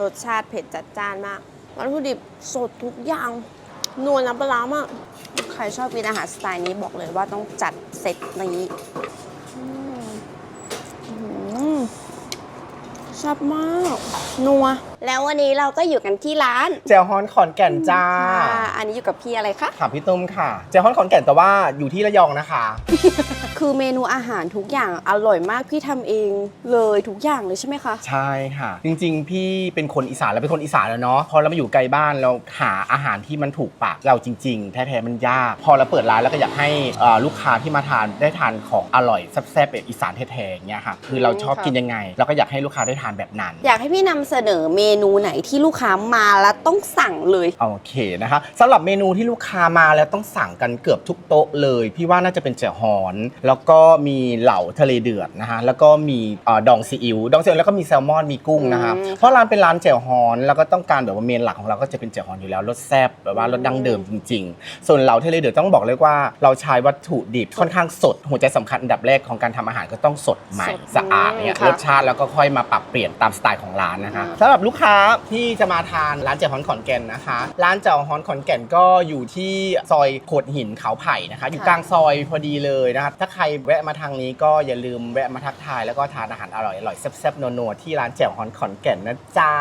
รสชาติเผ็ดจัดจ้านมาก วัตถุดิบสดทุกอย่างนวลน้ำปลาร้ามาก ใครชอบกินอาหารสไตล์นี้บอกเลยว่าต้องจัดเซตนี้ชอบมาก นัวแล้ววันนี้เราก็อยู่กันที่ร้านเจลฮอนขอนแก่นจ้า ค่ะอันนี้อยู่กับพี่อะไรคะ ค่ะพี่ตุ้มค่ะ เจลฮอนขอนแก่นแต่ว่าอยู่ที่ระยองนะคะ คือเมนูอาหารทุกอย่างอร่อยมากพี่ทำเองเลยทุกอย่างเลยใช่ไหมคะ ใช่ค่ะ จริงๆ พี่เป็นคนอีสานแล้วเป็นคนอีสานแล้วเนาะพอเรามาอยู่ไกลบ้านเราหาอาหารที่มันถูกปากเราจริง ๆ แท้ๆมันยาก พอเราเปิดร้านแล้วก็อยากให้เอ่อลูกค้าที่มาทานได้ทานของอร่อยแซ่บๆแบบอีสานแท้ๆอย่างเงี้ยค่ะคือเราชอบค่ะกินยังไงเราก็อยากให้ลูกค้าได้ทานแบบนั้น อยากให้พี่นำเสนอเมนูไหนที่ลูกค้ามาแล้วต้องสั่งเลย โอเคนะคะสำหรับเมนูที่ลูกค้ามาแล้วต้องสั่งกันเกือบทุกโต๊ะเลย พี่ว่าน่าจะเป็นเจ๋อฮอน แล้วก็มีเหล่าทะเลเดือดนะคะแล้วก็มีเอ่อดองซีอิ๊วดองซีอิ๊วแล้วก็มีแซลมอนมีกุ้งนะคะอืม เพราะร้านเป็นร้านเจ๋อฮอนแล้วก็ต้องการแบบว่าเมนหลักของเราก็จะเป็นเจ๋อฮอนอยู่แล้วรสแซ่บแบบว่ารสดั้งเดิมจริง ๆ ส่วนเหล่าทะเลเดือดต้องบอกเลยว่าเราใช้วัตถุดิบค่อนข้างสดหัวใจสำคัญอันดับแรกของการทำอาหารก็ต้องสดใหม่สดสะอาดเนี่ยค่ะ รสชาติแล้วก็ค่อยมาปรับเปลี่ยนตามสไตล์ของร้านนะคะอืมสำหรับลูกค้าที่จะมาทานร้านเจ๋อฮอนขอนแก่นนะคะ ร้านเจ๋อฮอนขอนแก่นก็อยู่ที่ซอยโขดหินเขาไผ่นะคะ อยู่กลางซอยพอดีเลยนะคะถ้าใครแวะมาทางนี้ก็อย่าลืมแวะมาทักทายแล้วก็ทานอาหารอร่อยๆแซ่บๆนัวๆที่ร้านเจ๋อฮอนขอนแก่นนะจ๊ะ